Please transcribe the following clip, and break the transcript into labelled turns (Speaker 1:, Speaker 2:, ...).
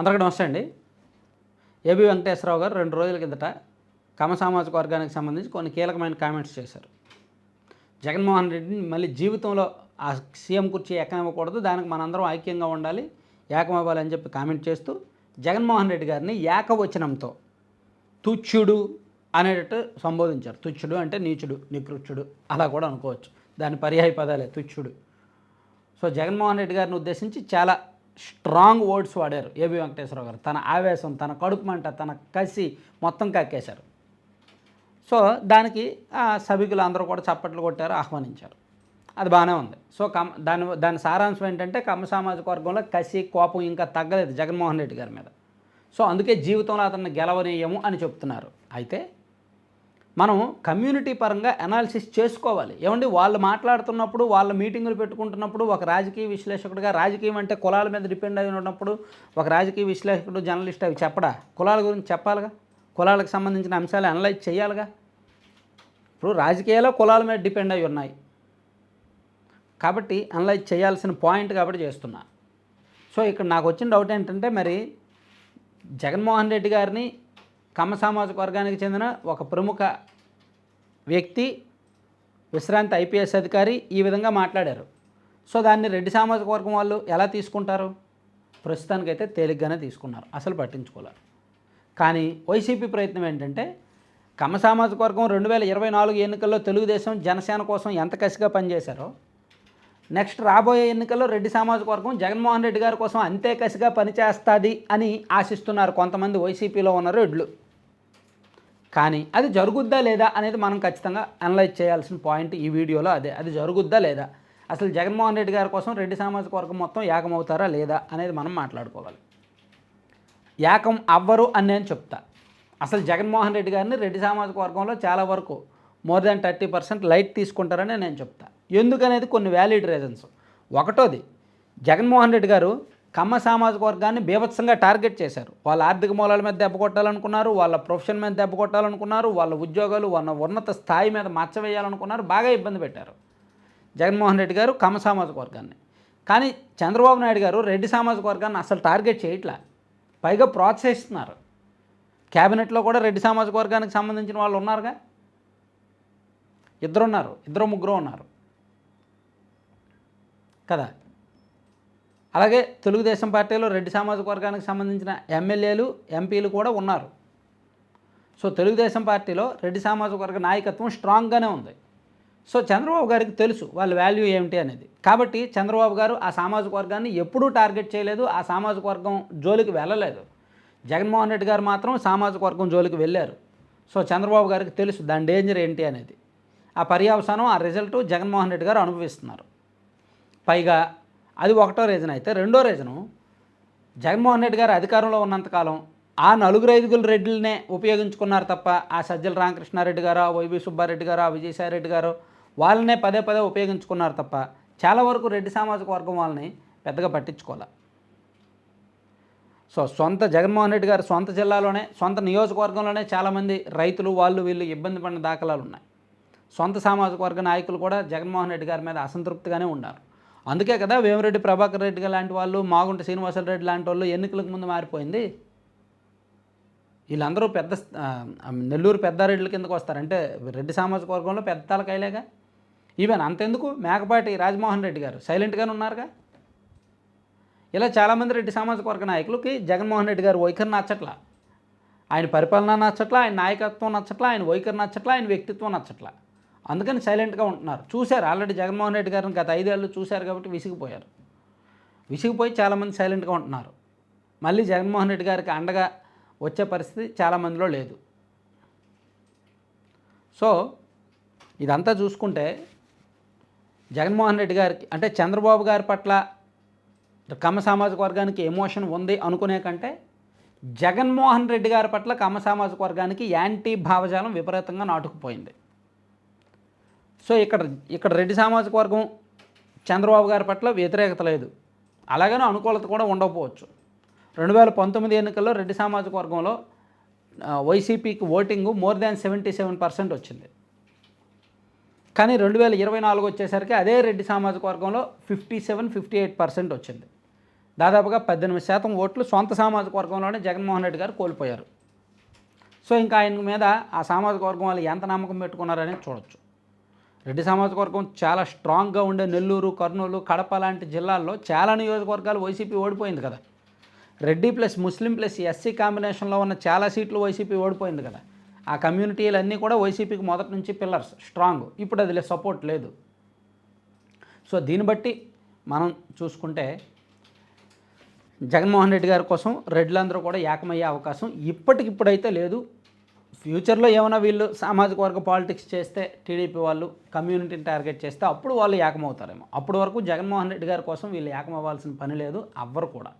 Speaker 1: అందరికీ నమస్తే అండి. ఏబి వెంకటేశ్వరరావు గారు రెండు రోజుల కిందట కమ సామాజిక వర్గానికి సంబంధించి కొన్ని కీలకమైన కామెంట్స్ చేశారు. జగన్మోహన్ రెడ్డిని మళ్ళీ జీవితంలో ఆ సీఎం కుర్చీ ఎక్కనివ్వకూడదు దానికి మనందరం ఐక్యంగా ఉండాలి ఏకమవ్వాలి అని చెప్పి కామెంట్ చేస్తూ జగన్మోహన్ రెడ్డి గారిని ఏకవచనంతో తుచ్చుడు అనేటట్టు సంబోధించారు. తుచ్చుడు అంటే నీచుడు నికృచ్చుడు అలా కూడా అనుకోవచ్చు. దాని పర్యాయ పదాలే తుచ్చుడు. సో జగన్మోహన్ రెడ్డి గారిని ఉద్దేశించి చాలా స్ట్రాంగ్ వర్డ్స్ వాడారు ఏబి వెంకటేశ్వరరావు గారు. తన ఆవేశం తన కడుపు మంట తన కసి మొత్తం కక్కేశారు. సో దానికి సభికులు అందరూ కూడా చప్పట్లు కొట్టారు ఆహ్వానించారు. అది బాగానే ఉంది. సో కమ్ దాని దాని సారాంశం ఏంటంటే కమ్మ సామాజిక వర్గంలో కసి కోపం ఇంకా తగ్గలేదు జగన్మోహన్ రెడ్డి గారి మీద. సో అందుకే జీవితంలో అతన్ని గెలవనీయము అని చెప్తున్నారు. అయితే మనం కమ్యూనిటీ పరంగా అనాలిసిస్ చేసుకోవాలి. ఏమండి? వాళ్ళు మాట్లాడుతున్నప్పుడు వాళ్ళ మీటింగులు పెట్టుకుంటున్నప్పుడు ఒక రాజకీయ విశ్లేషకుడిగా రాజకీయం అంటే కులాల మీద డిపెండ్ అయి ఉన్నప్పుడు ఒక రాజకీయ విశ్లేషకుడు జర్నలిస్ట్ అవి చెప్పడా? కులాల గురించి చెప్పాలిగా? కులాలకు సంబంధించిన అంశాలు అనలైజ్ చేయాలిగా? ఇప్పుడు రాజకీయాలు కులాల మీద డిపెండ్ అయి ఉన్నాయి. కాబట్టి అనలైజ్ చేయాల్సిన పాయింట్ కాబట్టి చేస్తున్నా. సో ఇక్కడ నాకు వచ్చిన డౌట్ ఏంటంటే మరి జగన్మోహన్ రెడ్డి గారిని కమ్మ సామాజిక వర్గానికి చెందిన ఒక ప్రముఖ వ్యక్తి విశ్రాంతి ఐపీఎస్ అధికారి ఈ విధంగా మాట్లాడారు. సో దాన్ని రెడ్డి సామాజిక వర్గం వాళ్ళు ఎలా తీసుకుంటారు? ప్రస్తుతానికైతే తేలిగ్గానే తీసుకున్నారు. అసలు పట్టించుకోలేరు కానీ వైసీపీ ప్రయత్నం ఏంటంటే కమ్మ సామాజిక వర్గం రెండు వేల ఇరవై నాలుగు ఎన్నికల్లో తెలుగుదేశం జనసేన కోసం ఎంత కసిగా పనిచేశారో నెక్స్ట్ రాబోయే ఎన్నికల్లో రెడ్డి సామాజిక వర్గం జగన్మోహన్ రెడ్డి గారి కోసం అంతే కసిగా పనిచేస్తుంది అని ఆశిస్తున్నారు కొంతమంది వైసీపీలో ఉన్న రెడ్లు. కానీ అది జరుగుద్దా లేదా అనేది మనం ఖచ్చితంగా అనలైజ్ చేయాల్సిన పాయింట్ ఈ వీడియోలో అదే. అది జరుగుద్దా లేదా? అసలు జగన్మోహన్ రెడ్డి గారి కోసం రెడ్డి సామాజిక వర్గం మొత్తం ఏకమవుతారా లేదా అనేది మనం మాట్లాడుకోవాలి. ఏకం అవ్వరు అని నేను చెప్తా. అసలు జగన్మోహన్ రెడ్డి గారిని రెడ్డి సామాజిక వర్గంలో చాలా వరకు more than thirty percent light తీసుకుంటారని నేను చెప్తా. ఎందుకనేది కొన్ని వ్యాలిడ్ రీజన్స్ ఒకటోది జగన్మోహన్ రెడ్డి గారు కమ్మ సామాజిక వర్గాన్ని బీభత్సంగా టార్గెట్ చేశారు. వాళ్ళ ఆర్థిక మూలాల మీద దెబ్బ కొట్టాలనుకున్నారు వాళ్ళ ప్రొఫెషన్ మీద దెబ్బ కొట్టాలనుకున్నారు వాళ్ళ ఉద్యోగాలు వాళ్ళ ఉన్నత స్థాయి మీద మచ్చ వేయాలనుకున్నారు బాగా ఇబ్బంది పెట్టారు. జగన్మోహన్ రెడ్డి గారు కమ్మ సామాజిక వర్గాన్ని. కానీ చంద్రబాబు నాయుడు గారు రెడ్డి సామాజిక వర్గాన్ని అసలు టార్గెట్ చేయట్లా. పైగా ప్రోత్సహిస్తున్నారు. క్యాబినెట్లో కూడా రెడ్డి సామాజిక వర్గానికి సంబంధించిన వాళ్ళు ఉన్నారుగా? ఇద్దరు ఉన్నారు ఇద్దరు ముగ్గురు ఉన్నారు. కదా? అలాగే తెలుగుదేశం పార్టీలో రెడ్డి సామాజిక వర్గానికి సంబంధించిన ఎమ్మెల్యేలు ఎంపీలు కూడా ఉన్నారు. సో తెలుగుదేశం పార్టీలో రెడ్డి సామాజిక వర్గ నాయకత్వం స్ట్రాంగ్గానే ఉంది. సో చంద్రబాబు గారికి తెలుసు వాళ్ళ వాల్యూ ఏమిటి అనేది. కాబట్టి చంద్రబాబు గారు ఆ సామాజిక వర్గాన్ని ఎప్పుడూ టార్గెట్ చేయలేదు ఆ సామాజిక వర్గం జోలికి వెళ్ళలేదు. జగన్మోహన్ రెడ్డి గారు మాత్రం సామాజిక వర్గం జోలికి వెళ్ళారు. సో చంద్రబాబు గారికి తెలుసు దాని డేంజర్ ఏంటి అనేది. ఆ పర్యావసానం ఆ రిజల్ట్ జగన్మోహన్ రెడ్డి గారు అనుభవిస్తున్నారు. పైగా అది ఒకటో రీజన్ అయితే. రెండో రీజను జగన్మోహన్ రెడ్డి గారు అధికారంలో ఉన్నంతకాలం ఆ నలుగురు ఐదుగురు రెడ్డిలనే ఉపయోగించుకున్నారు తప్ప ఆ సజ్జల రామకృష్ణారెడ్డి గారు ఆ వైవి సుబ్బారెడ్డి గారు ఆ విజయసాయిరెడ్డి గారు వాళ్ళనే పదే పదే ఉపయోగించుకున్నారు తప్ప చాలా వరకు రెడ్డి సామాజిక వర్గం వాళ్ళని పెద్దగా పట్టించుకోవాలి సో సొంత జగన్మోహన్ రెడ్డి గారు సొంత జిల్లాలోనే సొంత నియోజకవర్గంలోనే చాలామంది రైతులు వాళ్ళు వీళ్ళు ఇబ్బంది పడిన దాఖలాలు ఉన్నాయి. సొంత సామాజిక వర్గ నాయకులు కూడా జగన్మోహన్ రెడ్డి గారి మీద అసంతృప్తిగానే ఉన్నారు. అందుకే కదా వేమిరెడ్డి ప్రభాకర్ రెడ్డి గారు లాంటి వాళ్ళు మాగుంట శ్రీనివాసరెడ్డి లాంటి వాళ్ళు ఎన్నికలకు ముందు మారిపోయింది. వీళ్ళందరూ పెద్ద నెల్లూరు పెద్దారెడ్ల కిందకు వస్తారు అంటే రెడ్డి సామాజిక వర్గంలో పెద్ద తలకాయలేగా? ఈవెన్ అంతెందుకు మేకపాటి రాజమోహన్ రెడ్డి గారు సైలెంట్గానే ఉన్నారుగా? ఇలా చాలామంది రెడ్డి సామాజిక వర్గ నాయకులకి జగన్మోహన్ రెడ్డి గారు వైఖరి నచ్చట్లా? ఆయన పరిపాలన నచ్చట్లా ఆయన నాయకత్వం నచ్చట్లా ఆయన వైఖరి నచ్చట్లా ఆయన వ్యక్తిత్వం నచ్చట్లా? అందుకని సైలెంట్గా ఉంటున్నారు. చూశారు. ఆల్రెడీ జగన్మోహన్ రెడ్డి గారిని గత ఐదేళ్ళు చూశారు కాబట్టి విసిగిపోయారు. విసిగిపోయి చాలామంది సైలెంట్గా ఉంటున్నారు. మళ్ళీ జగన్మోహన్ రెడ్డి గారికి అండగా వచ్చే పరిస్థితి చాలామందిలో లేదు. సో ఇదంతా చూసుకుంటే జగన్మోహన్ రెడ్డి గారికి అంటే చంద్రబాబు గారి పట్ల కమ్మ సామాజిక వర్గానికి ఎమోషన్ ఉంది అనుకునే కంటే జగన్మోహన్ రెడ్డి గారి పట్ల కమ్మ సామాజిక వర్గానికి యాంటీ భావజాలం విపరీతంగా నాటుకుపోయింది. సో ఇక్కడ ఇక్కడ రెడ్డి సామాజిక వర్గం చంద్రబాబు గారి పట్ల వ్యతిరేకత లేదు. అలాగనే అనుకూలత కూడా ఉండకపోవచ్చు. రెండు వేల పంతొమ్మిది ఎన్నికల్లో రెడ్డి సామాజిక వర్గంలో వైసీపీకి voting more than seventy seven percent వచ్చింది. కానీ రెండు వేల ఇరవై నాలుగు వచ్చేసరికి అదే రెడ్డి సామాజిక వర్గంలో fifty seven fifty eight percent వచ్చింది. దాదాపుగా పద్దెనిమిది శాతం ఓట్లు సొంత సామాజిక వర్గంలోనే జగన్మోహన్ రెడ్డి గారు కోల్పోయారు. సో ఇంకా ఆయన మీద ఆ సామాజిక వర్గం వాళ్ళు ఎంత నమ్మకం పెట్టుకున్నారనేది చూడొచ్చు. రెడ్డి సామాజికవర్గం చాలా స్ట్రాంగ్గా ఉండే నెల్లూరు కర్నూలు కడప లాంటి జిల్లాల్లో చాలా నియోజకవర్గాలు వైసీపీ ఓడిపోయింది కదా. Reddy plus Muslim plus SC కాంబినేషన్లో ఉన్న చాలా సీట్లు వైసీపీ ఓడిపోయింది కదా. ఆ కమ్యూనిటీలన్నీ కూడా వైసీపీకి మొదటి నుంచి పిల్లర్స్ స్ట్రాంగ్. ఇప్పుడు అది సపోర్ట్ లేదు. సో దీన్ని బట్టి మనం చూసుకుంటే జగన్మోహన్ రెడ్డి గారి కోసం రెడ్లందరూ కూడా ఏకమయ్యే అవకాశం ఇప్పటికిప్పుడైతే లేదు. ఫ్యూచర్లో ఏమైనా వీళ్ళు సామాజిక వర్గ పాలిటిక్స్ చేస్తే టీడీపీ వాళ్ళు కమ్యూనిటీని టార్గెట్ చేస్తే అప్పుడు వాళ్ళు ఏకమవుతారేమో. అప్పటి వరకు జగన్మోహన్ రెడ్డి గారి కోసం వీళ్ళు ఏకమవ్వాల్సిన పని లేదు అవ్వరు కూడా.